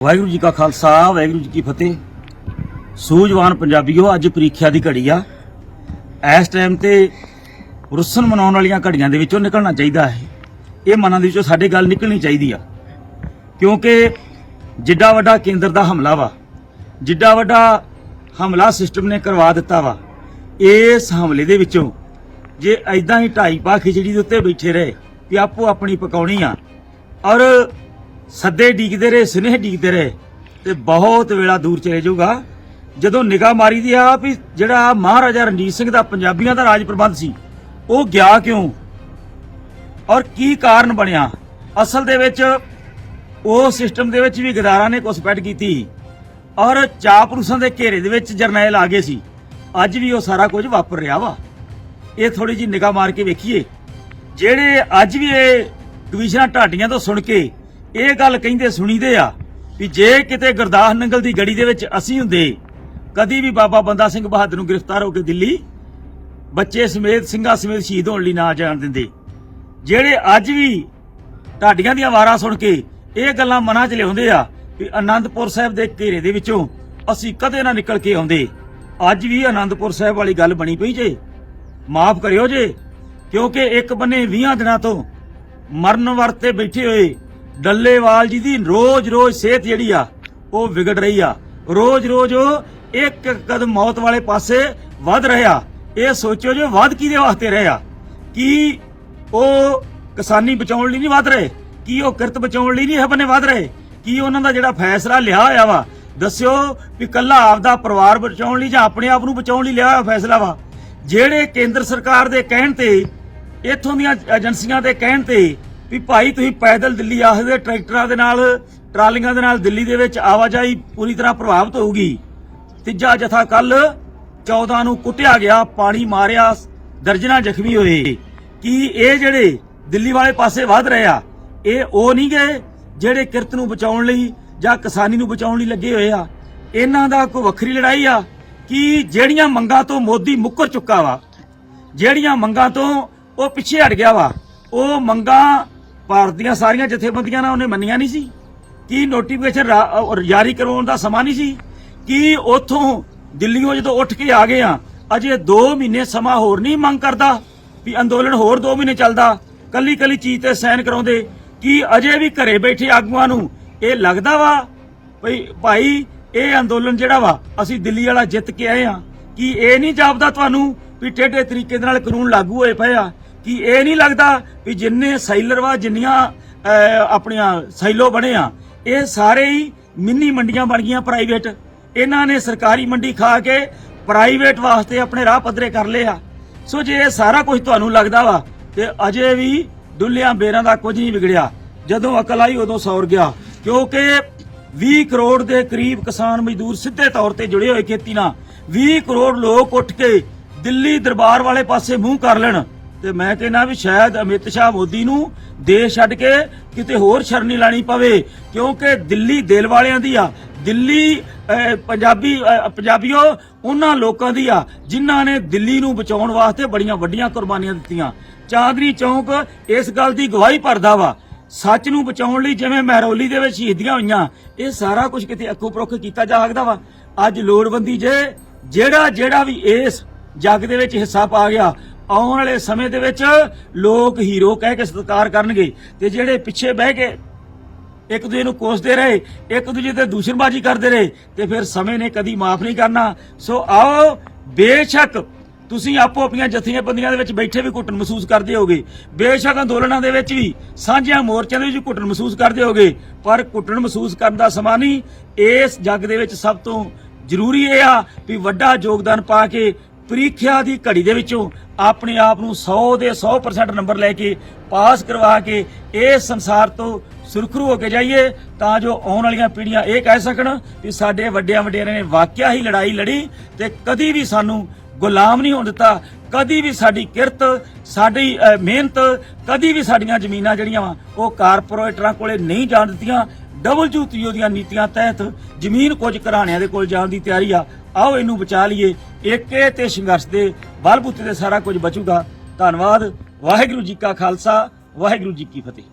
ਵਾਹਿਗੁਰੂ ਜੀ ਕਾ ਖਾਲਸਾ, ਵਾਹਿਗੁਰੂ ਜੀ ਕੀ ਫਤਿਹ। ਸੂਝਵਾਨ ਪੰਜਾਬੀਓ, ਅੱਜ ਪ੍ਰੀਖਿਆ ਦੀ ਘੜੀ ਆ। ਇਸ ਟਾਈਮ ਤੇ ਰੁੱਸਣ ਮਨਾਉਣ ਵਾਲੀਆਂ ਘੜੀਆਂ ਦੇ ਵਿੱਚੋਂ ਨਿਕਲਣਾ ਚਾਹੀਦਾ ਹੈ। ਇਹ ਮਨਾਂ ਦੇ ਵਿੱਚੋਂ ਸਾਡੇ ਗੱਲ ਨਿਕਲਣੀ ਚਾਹੀਦੀ ਆ। ਕਿਉਂਕਿ ਜਿੱਡਾ ਵੱਡਾ ਕੇਂਦਰ ਦਾ ਹਮਲਾ ਵਾ, ਜਿੱਡਾ ਵੱਡਾ ਹਮਲਾ ਸਿਸਟਮ ਨੇ ਕਰਵਾ ਦਿੱਤਾ ਵਾ, ਇਸ ਹਮਲੇ ਦੇ ਵਿੱਚੋਂ ਜੇ ਐਦਾਂ ਹੀ ਢਾਈ ਪਾ ਖਿਚੜੀ ਦੇ ਉੱਤੇ ਬੈਠੇ ਰਹੇ ਵੀ ਆਪੋ ਆਪਣੀ ਪਕਾਉਣੀ ਆ ਔਰ ਸੱਦੇ ਡੀਕਦੇ ਰਹੇ, ਸੁਨੇਹ ਡੀਕਦੇ ਰਹੇ ਤੇ ਬਹੁਤ ਵੇਲਾ ਦੂਰ ਚਲੇ ਜਾਊਗਾ। ਜਦੋਂ ਨਿਗਾਹ ਮਾਰੀ ਦੀ ਆ ਵੀ ਜਿਹੜਾ ਮਹਾਰਾਜਾ ਰਣਜੀਤ ਸਿੰਘ ਦਾ ਪੰਜਾਬੀਆਂ ਦਾ ਰਾਜ ਪ੍ਰਬੰਧ ਸੀ, ਉਹ ਗਿਆ ਕਿਉਂ? ਔਰ ਕੀ ਕਾਰਨ ਬਣਿਆ? ਅਸਲ ਦੇ ਵਿੱਚ ਉਹ ਸਿਸਟਮ ਦੇ ਵਿੱਚ ਵੀ ਗਦਾਰਾਂ ਨੇ ਘੁਸਪੈਠ ਕੀਤੀ ਔਰ ਚਾਪਰੂਸਾਂ ਦੇ ਘੇਰੇ ਦੇ ਵਿੱਚ ਜਰਨੈਲ ਆ ਗਏ ਸੀ। ਅੱਜ ਵੀ ਉਹ ਸਾਰਾ ਕੁਝ ਵਾਪਰ ਰਿਹਾ ਵਾ। ਇਹ ਥੋੜੀ ਜੀ ਨਿਗਾਹ ਮਾਰ ਕੇ ਵੇਖੀਏ। ਜਿਹੜੇ ਅੱਜ ਵੀ ਇਹ ਡਿਵੀਜ਼ਨਾਂ ਢਾਡੀਆਂ ਤੋਂ ਸੁਣ ਕੇ ਇਹ ਗੱਲ ਕਹਿੰਦੇ ਸੁਣੀਦੇ ਆ ਵੀ ਜੇ ਕਿਤੇ ਗੁਰਦਾਸ ਨੰਗਲ ਦੀ ਗੜੀ ਦੇ ਵਿੱਚ ਅਸੀਂ ਹੁੰਦੇ, ਕਦੀ ਵੀ ਬਾਬਾ ਬੰਦਾ ਸਿੰਘ ਬਹਾਦਰ ਨੂੰ ਗ੍ਰਿਫਤਾਰ ਹੋ ਕੇ ਦਿੱਲੀ, ਬੱਚੇ ਸਮੇਤ ਸਿੰਘਾਂ ਸਮੇਤ ਸ਼ਹੀਦ ਹੋਣ ਲਈ ਨਾ ਜਾਣ ਦਿੰਦੇ। ਜਿਹੜੇ ਅੱਜ ਵੀ ਢਾਡੀਆਂ ਦੀਆਂ ਵਾਰਾਂ ਸੁਣ ਕੇ ਇਹ ਗੱਲਾਂ ਮਨਾਂ 'ਚ ਲਿਆਉਂਦੇ ਆ ਵੀ ਆਨੰਦਪੁਰ ਸਾਹਿਬ ਦੇ ਘੇਰੇ ਦੇ ਵਿੱਚੋਂ ਅਸੀਂ ਕਦੇ ਨਾ ਨਿਕਲ ਕੇ ਆਉਂਦੇ। ਅੱਜ ਵੀ ਆਨੰਦਪੁਰ ਸਾਹਿਬ ਵਾਲੀ ਗੱਲ ਬਣੀ ਪਈ ਜੇ। ਮਾਫ ਕਰਿਓ ਜੇ, ਕਿਉਂਕਿ ਇੱਕ ਬੰਨੇ 20 ਦਿਨਾਂ ਤੋਂ ਮਰਨ ਵਰਤੇ ਬੈਠੇ ਹੋਏ ਡੱਲੇਵਾਲ ਜੀ ਦੀ ਰੋਜ਼-ਰੋਜ਼ ਸਿਹਤ ਜਿਹੜੀ ਆ, ਉਹ ਵਿਗੜ ਰਹੀ ਆ। ਰੋਜ਼-ਰੋਜ਼ ਉਹ ਇੱਕ ਕਦਮ ਮੌਤ ਵਾਲੇ ਪਾਸੇ ਵੱਧ ਰਿਹਾ ਇਹ ਸੋਚੋ ਜੋ ਵੱਧ ਕਿਹਦੇ ਵਾਸਤੇ ਰਿਹਾ ਕੀ ਉਹ ਕਿਸਾਨੀ ਬਚਾਉਣ ਲਈ ਨਹੀਂ ਵੱਧ ਰਹੇ? ਕੀ ਉਹ ਕਿਰਤ ਬਚਾਉਣ ਲਈ ਨਹੀਂ ਇਹ ਬੰਨੇ ਵੱਧ ਰਹੇ? ਕੀ ਉਹਨਾਂ ਦਾ ਜਿਹੜਾ ਫੈਸਲਾ ਲਿਆ ਹੋਇਆ ਵਾ? ਦੱਸਿਓ ਵੀ ਕੱਲਾ ਆਪਦਾ ਪਰਿਵਾਰ ਬਚਾਉਣ ਲਈ ਜਾਂ ਆਪਣੇ ਆਪ ਨੂੰ ਬਚਾਉਣ ਲਈ ਲਿਆ ਹੋਇਆ ਫੈਸਲਾ ਵਾ? ਜਿਹੜੇ ਕੇਂਦਰ ਸਰਕਾਰ ਦੇ ਕਹਿਣ ਤੇ, ਇੱਥੋਂ ਦੀਆਂ ਏਜੰਸੀਆਂ ਦੇ ਕਹਿਣ ਤੇ ਵੀ ਭਾਈ ਤੁਸੀਂ ਪੈਦਲ ਦਿੱਲੀ ਆਖਦੇ ਟਰੈਕਟਰਾਂ ਦੇ ਨਾਲ, ਟਰਾਲੀਆਂ ਦੇ ਨਾਲ ਦਿੱਲੀ ਦੇ ਵਿੱਚ ਆਵਾਜਾਈ ਪੂਰੀ ਤਰ੍ਹਾਂ ਪ੍ਰਭਾਵਿਤ ਹੋਊਗੀ। ਤੀਜਾ ਜਥਾ ਕੱਲ 14 ਨੂੰ ਕੁੱਟਿਆ ਗਿਆ, ਪਾਣੀ ਮਾਰਿਆ, ਦਰਜਨਾ ਜ਼ਖਮੀ ਹੋਏ। ਕੀ ਇਹ ਜਿਹੜੇ ਦਿੱਲੀ ਵਾਲੇ ਪਾਸੇ ਵਧ ਰਹੇ ਆ, ਇਹ ਉਹ ਨਹੀਂ ਗਏ ਜਿਹੜੇ ਕਿਰਤ ਨੂੰ ਬਚਾਉਣ ਲਈ ਜਾਂ ਕਿਸਾਨੀ ਨੂੰ ਬਚਾਉਣ ਲਈ ਲੱਗੇ ਹੋਏ ਆ? ਇਹਨਾਂ ਦਾ ਕੋਈ ਵੱਖਰੀ ਲੜਾਈ ਆ? ਕਿ ਜਿਹੜੀਆਂ ਮੰਗਾਂ ਤੋਂ ਮੋਦੀ ਮੁੱਕਰ ਚੁੱਕਾ ਵਾ, ਜਿਹੜੀਆਂ ਮੰਗਾਂ ਤੋਂ ਉਹ ਪਿੱਛੇ ਹਟ ਗਿਆ ਵਾ, ਉਹ ਮੰਗਾਂ ਭਾਰਤ ਦੀਆਂ ਸਾਰੀਆਂ ਜਥੇਬੰਦੀਆਂ ਨਾਲ ਉਹਨੇ ਮੰਨੀਆਂ ਨਹੀਂ ਸੀ। ਕੀ ਨੋਟੀਫਿਕੇਸ਼ਨ ਜਾਰੀ ਕਰਵਾਉਣ ਦਾ ਸਮਾਂ ਨਹੀਂ ਸੀ? ਕੀ ਉਥੋਂ ਦਿੱਲੀੋਂ ਜਦੋਂ ਉੱਠ ਕੇ ਆ ਗਏ ਆ ਅਜੇ 2 ਮਹੀਨੇ ਸਮਾਂ ਹੋਰ ਨਹੀਂ ਮੰਗ ਕਰਦਾ ਵੀ ਅੰਦੋਲਨ ਹੋਰ 2 ਮਹੀਨੇ ਚੱਲਦਾ ਕੱਲੀ ਕੱਲੀ ਚੀਜ਼ ਤੇ ਸਾਈਨ ਕਰਾਉਂਦੇ, ਕੀ ਅਜੇ ਵੀ ਘਰੇ ਬੈਠੇ ਆਗੂਆਂ ਨੂੰ ਇਹ ਲੱਗਦਾ ਵਾ ਭਈ ਭਾਈ ਇਹ ਅੰਦੋਲਨ ਜਿਹੜਾ ਵਾ, ਅਸੀਂ ਦਿੱਲੀ ਵਾਲਾ ਜਿੱਤ ਕੇ ਆਏ ਆ ਕੀ ਇਹ ਨਹੀਂ ਜਾਪਦਾ ਤੁਹਾਨੂੰ ਵੀ ਟੇਢੇ ਤਰੀਕੇ ਦੇ ਨਾਲ ਕਾਨੂੰਨ ਲਾਗੂ ਹੋਏ ਪਏ ਆ ਕੀ ਇਹ ਨਹੀਂ ਲੱਗਦਾ ਵੀ ਜਿੰਨੇ ਸਾਈਲਰ ਵਾ, ਜਿੰਨੀਆਂ ਆਪਣੀਆਂ ਸੈਲੋ ਬਣੇ ਆ, ਇਹ ਸਾਰੇ ਹੀ ਮਿੰਨੀ ਮੰਡੀਆਂ ਬਣ ਗਈਆਂ ਪ੍ਰਾਈਵੇਟ ਇਹਨਾਂ ਨੇ ਸਰਕਾਰੀ ਮੰਡੀ ਖਾ ਕੇ ਪ੍ਰਾਈਵੇਟ ਵਾਸਤੇ ਆਪਣੇ ਰਾਹ ਪੱਧਰੇ ਕਰ ਲਏ ਆ। ਸੋ ਜੇ ਇਹ ਸਾਰਾ ਕੁਝ ਤੁਹਾਨੂੰ ਲੱਗਦਾ ਵਾ, ਤੇ ਅਜੇ ਵੀ ਦੁੱਲਿਆਂ ਬੇਰਾਂ ਦਾ ਕੁਝ ਨਹੀਂ ਵਿਗੜਿਆ। ਜਦੋਂ ਅਕਲ ਆਈ, ਉਦੋਂ ਸੌਰ ਗਿਆ। ਕਿਉਂਕਿ 20 ਕਰੋੜ ਦੇ ਕਰੀਬ ਕਿਸਾਨ ਮਜ਼ਦੂਰ ਸਿੱਧੇ ਤੌਰ ਤੇ ਜੁੜੇ ਹੋਏ ਖੇਤੀ ਨਾਲ। 20 ਕਰੋੜ ਲੋਕ ਉੱਠ ਕੇ ਦਿੱਲੀ ਦਰਬਾਰ ਵਾਲੇ ਪਾਸੇ ਮੂੰਹ ਕਰ ਲੈਣ। ਤੇ ਮੈਂ ਕਹਿੰਦਾ ਵੀ ਸ਼ਾਇਦ ਅਮਿਤ ਸ਼ਾਹ ਮੋਦੀ ਨੂੰ ਦੇਸ਼ ਛੱਡ ਕੇ ਕਿਤੇ ਹੋਰ ਸ਼ਰਨੀ ਲਾਣੀ ਪਵੇ, ਕਿਉਂਕਿ ਦਿੱਲੀ ਦਿਲ ਵਾਲਿਆਂ ਦੀ ਆ। ਦਿੱਲੀ ਪੰਜਾਬੀ ਪੰਜਾਬੀਓ, ਉਹਨਾਂ ਲੋਕਾਂ ਦੀ ਆ, ਜਿਨ੍ਹਾਂ ਨੇ ਦਿੱਲੀ ਨੂੰ ਬਚਾਉਣ ਵਾਸਤੇ ਬੜੀਆਂ ਵੱਡੀਆਂ ਕੁਰਬਾਨੀਆਂ ਦਿੱਤੀਆਂ। ਚਾਦਰੀ ਚੌਂਕ ਇਸ ਗੱਲ ਦੀ ਗਵਾਹੀ ਭਰਦਾ ਵਾ। ਸੱਚ ਨੂੰ ਬਚਾਉਣ ਲਈ ਜਿਵੇਂ ਮਹਿਰੋਲੀ ਦੇ ਵਿੱਚ ਸ਼ਹੀਦੀਆਂ ਹੋਈਆਂ, ਇਹ ਸਾਰਾ ਕੁਝ ਕਿਤੇ ਅੱਖੋਂ ਪਰੋਖ ਕੀਤਾ ਜਾ ਸਕਦਾ ਵਾ। ਅੱਜ ਲੋੜਵੰਦੀ ਜੇ ਜਿਹੜਾ ਜਿਹੜਾ ਵੀ ਇਸ ਜੱਗ ਦੇ ਵਿੱਚ ਹਿੱਸਾ ਪਾ ਗਿਆ ਆਉਣ ਵਾਲੇ ਸਮੇਂ ਦੇ ਵਿੱਚ ਲੋਕ ਹੀਰੋ ਕਹਿ ਕੇ ਸਤਿਕਾਰ ਕਰਨਗੇ ਤੇ ਜਿਹੜੇ ਪਿੱਛੇ ਬਹਿ ਕੇ ਇੱਕ ਦੂਜੇ ਨੂੰ ਕੋਸਦੇ ਰਹੇ, ਇੱਕ ਦੂਜੇ ਤੇ ਦੂਸ਼ਣਬਾਜ਼ੀ ਕਰਦੇ ਰਹੇ ਤੇ ਫਿਰ ਸਮੇਂ ਨੇ ਕਦੀ ਮਾਫ ਨਹੀਂ ਕਰਨਾ। ਸੋ ਆਓ, ਬੇਸ਼ੱਕ ਤੁਸੀਂ ਆਪੋ ਆਪਣੀਆਂ ਜਥੀਆਂ ਦੇ ਵਿੱਚ ਬੈਠੇ ਵੀ ਘੁੱਟਣ ਮਹਿਸੂਸ ਕਰਦੇ ਹੋਗੇ। ਬੇਸ਼ੱਕ ਅੰਦੋਲਨਾਂ ਦੇ ਵਿੱਚ ਵੀ ਸਾਂਝਿਆਂ ਮੋਰਚਿਆਂ ਦੇ ਵਿੱਚ ਵੀ ਘੁੱਟਣ ਮਹਿਸੂਸ ਕਰਦੇ ਹੋਗੇ, ਪਰ ਘੁੱਟਣ ਮਹਿਸੂਸ ਕਰਨ ਦਾ ਸਮਾਂ ਨਹੀਂ। ਇਸ ਜੱਗ ਦੇ ਵਿੱਚ ਸਭ ਤੋਂ ਜ਼ਰੂਰੀ ਇਹ ਆ ਵੀ ਵੱਡਾ ਯੋਗਦਾਨ ਪਾ ਕੇ ਪ੍ਰੀਖਿਆ ਦੀ ਘੜੀ ਦੇ ਵਿੱਚੋਂ ਆਪਣੇ ਆਪ ਨੂੰ 100 ਦੇ 100% ਨੰਬਰ ਲੈ ਕੇ ਪਾਸ ਕਰਵਾ ਕੇ ਇਸ ਸੰਸਾਰ ਤੋਂ ਸੁਰਖਰੂ ਹੋ ਕੇ ਜਾਈਏ, ਤਾਂ ਜੋ ਆਉਣ ਵਾਲੀਆਂ ਪੀੜ੍ਹੀਆਂ ਇਹ ਕਹਿ ਸਕਣ ਵੀ ਸਾਡੇ ਵੱਡਿਆਂ ਵਡੇਰਿਆਂ ਨੇ ਵਾਕਿਆ ਹੀ ਲੜਾਈ ਲੜੀ ਤੇ ਕਦੀ ਵੀ ਸਾਨੂੰ ਗੁਲਾਮ ਨਹੀਂ ਹੋਣ ਦਿੱਤਾ, ਕਦੀ ਵੀ ਸਾਡੀ ਕਿਰਤ, ਸਾਡੀ ਮਿਹਨਤ, ਕਦੀ ਵੀ ਸਾਡੀਆਂ ਜ਼ਮੀਨਾਂ ਜਿਹੜੀਆਂ ਵਾ, ਉਹ ਕਾਰਪੋਰੇਟਰਾਂ ਕੋਲੇ ਨਹੀਂ ਜਾਣ ਦਿੱਤੀਆਂ। ਡਬਲਯੂਟੀਓ ਦੀਆਂ ਨੀਤੀਆਂ ਤਹਿਤ ਜ਼ਮੀਨ ਕੁਝ ਘਰਾਣਿਆਂ ਦੇ ਕੋਲ ਜਾਣ ਦੀ ਤਿਆਰੀ ਆ। ਆਓ ਇਹਨੂੰ ਬਚਾ ਲਈਏ। ਏਕੇ ਤੇ ਸੰਘਰਸ਼ ਦੇ ਬਲਬੂਤੇ ਤੇ ਸਾਰਾ ਕੁਝ ਬਚੂਗਾ। ਧੰਨਵਾਦ। ਵਾਹਿਗੁਰੂ ਜੀ ਕਾ ਖਾਲਸਾ, ਵਾਹਿਗੁਰੂ ਜੀ ਕੀ ਫਤਿਹ।